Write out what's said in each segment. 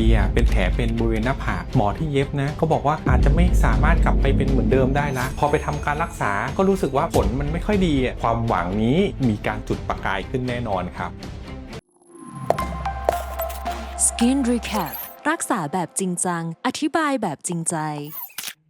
ดีอะเป็นแผลเป็นบริเวณหน้าผากหมอที่เย็บนะเขาบอกว่าอาจจะไม่สามารถกลับไปเป็นเหมือนเดิมได้ละพอไปทำการรักษาก็รู้สึกว่าผลมันไม่ค่อยดี ความหวังนี้มีการจุดประกายขึ้นแน่นอนครับ Skin Recap รักษาแบบจริงจัง อธิบายแบบจริงใจ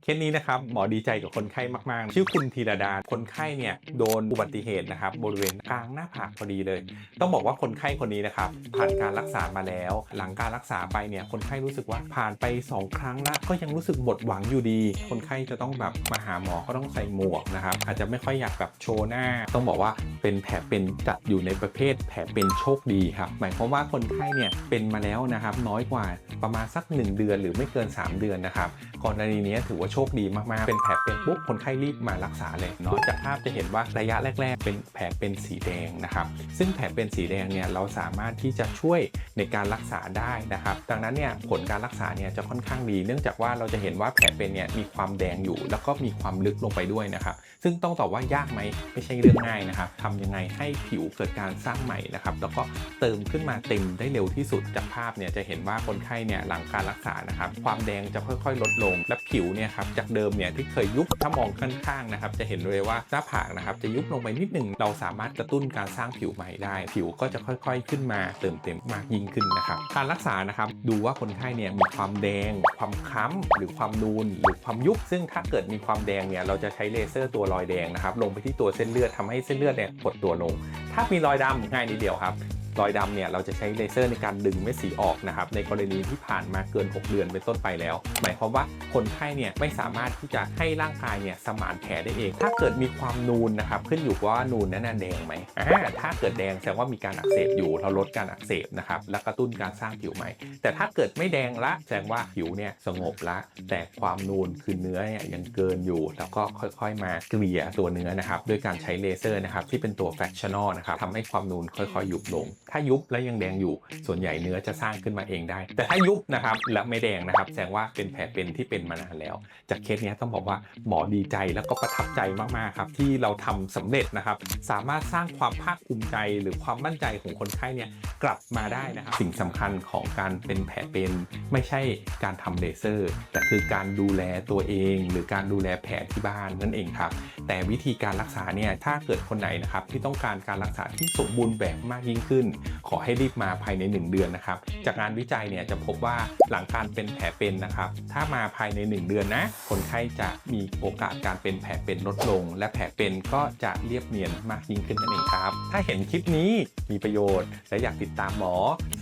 เคสนี้นะครับหมอดีใจกับคนไข้มาก ๆ ชื่อคุณธีรดา คนไข้เนี่ยโดนอุบัติเหตุนะครับบริเวณกลางหน้าผากพอดีเลย ต้องบอกว่าคนไข้คนนี้นะครับผ่านการรักษามาแล้ว หลังการรักษาไปเนี่ยคนไข้รู้สึกว่าผ่านไป 2 ครั้งแล้วก็ยังรู้สึกหมดหวังอยู่ดี คนไข้จะต้องแบบมาหาหมอก็ต้องใส่หมวกนะครับอาจจะไม่ค่อยอยากแบบโชว์หน้า ต้องบอกว่าเป็นแผลเป็นจัดอยู่ในประเภท แผลเป็นโชคดีครับหมายความว่าคนไข้เนี่ยเป็นมาแล้วนะครับน้อยกว่าประมาณสัก 1 เดือนหรือไม่เกิน 3 เดือนนะครับกรณีนี้ถือว่าชคดีมากๆ เป็นแผลเป็นปุ๊บคนไข้รีบมารักษาเลยเนาะจากภาพจะเห็นว่าระยะแรก ๆ เป็นแผลเป็นสีแดงนะครับซึ่งแผลเป็นสีแดงเนี่ยเราสามารถที่จะช่วยในการรักษาได้นะครับดังนั้นเนี่ยผลการรักษาเนี่ยจะค่อนข้างดี เนื่องจากว่าเราจะเห็นว่าแผลเป็นเนี่ยมีความแดงอยู่ แล้วก็มีความลึกลงไปด้วยนะครับซึ่งต้องตอบว่ายากไหมไม่ใช่เรื่องง่ายนะครับทำยังไงให้ผิวเกิดการสร้างใหม่นะครับแล้วก็เติมขึ้นมาเต็มได้เร็วที่สุดจากภาพเนี่ยจะเห็นว่าคนไข้เนี่ยหลังการรักษานะครับความแดงจะค่อยๆ ลดลง และผิวเนี่ยครับจากเดิมเนี่ยที่เคยยุบถ้ามองข้างๆนะครับจะเห็นเลยว่าหน้าผากนะครับจะยุบลงไปนิดหนึ่งเราสามารถกระตุ้นการสร้างผิวใหม่ได้ ผิวก็จะค่อยๆขึ้นมาเติมเต็มมากยิ่งขึ้นนะครับการรักษานะครับดูว่าคนไข้เนี่ยมีความแดง ความค้ำหรือความนูนหรือความยุบ ซึ่งถ้าเกิดมีความแดงเนี่ยเราจะใช้เลเซอร์ตัวรอยแดงนะครับลงไปที่ตัวเส้นเลือดทำให้เส้นเลือดเนี่ยกดตัวลง ถ้ามีรอยดำง่ายนิดเดียวครับ รอยดำเนี่ยเราจะใช้เลเซอร์ในการดึงเม็ดสีออกนะครับในกรณีที่ผ่านมาเกิน 6 เดือนเป็นต้นไปแล้ว หมายความว่าคนไข้เนี่ยไม่สามารถที่จะให้ร่างกายเนี่ยสมานแผลได้เอง ถ้าเกิดมีความนูนนะครับขึ้นอยู่ว่านูนนั้นแดงไหมอ่าถ้าเกิดแดงแสดงว่ามีการอักเสบอยู่เราลดการอักเสบนะครับและกระตุ้นการสร้างผิวใหม่ แต่ถ้าเกิดไม่แดงละแสดงว่าผิวเนี่ยสงบละแต่ความนูนคือเนื้อเนี่ยยังเกินอยู่ แล้วก็ค่อยๆมาเกลี่ยตัวเนื้อนะครับด้วยการใช้เลเซอร์นะครับที่เป็นตัว fractional นะครับทำให้ความนูนค่อยๆยุบลงถ้ายุบแล้วยังแดงอยู่ ส่วนใหญ่เนื้อจะสร้างขึ้นมาเองได้ แต่ถ้ายุบนะครับและไม่แดงนะครับแสดงว่าเป็นแผลเป็นที่เป็นมานานแล้ว จากเคสเนี้ยต้องบอกว่าหมอดีใจแล้วก็ประทับใจมากๆครับที่เราทำสำเร็จนะครับ สามารถสร้างความภาคภูมิใจหรือความมั่นใจของคนไข้เนี่ยกลับมาได้นะครับสิ่งสำคัญของการเป็นแผลเป็นไม่ใช่การทำเลเซอร์ แต่คือการดูแลตัวเอง หรือการดูแลแผลที่บ้านนั่นเองครับแต่วิธีการรักษาเนี่ยถ้าเกิดคนไหนนะครับที่ต้องการการรักษาที่สมบูรณ์แบบมากยิ่งขึ้นขอให้รีบมาภายใน 1 เดือนนะครับ จากงานวิจัยเนี่ยจะพบว่าหลังการเป็นแผลเป็นนะครับ ถ้ามาภายใน 1 เดือนนะ คนไข้จะมีโอกาสการเป็นแผลเป็นลดลง และแผลเป็นก็จะเรียบเนียนมากยิ่งขึ้นนั่นเองครับ ถ้าเห็นคลิปนี้มีประโยชน์ และอยากติดตามหมอ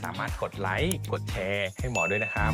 สามารถกดไลค์กดแชร์ให้หมอด้วยนะครับ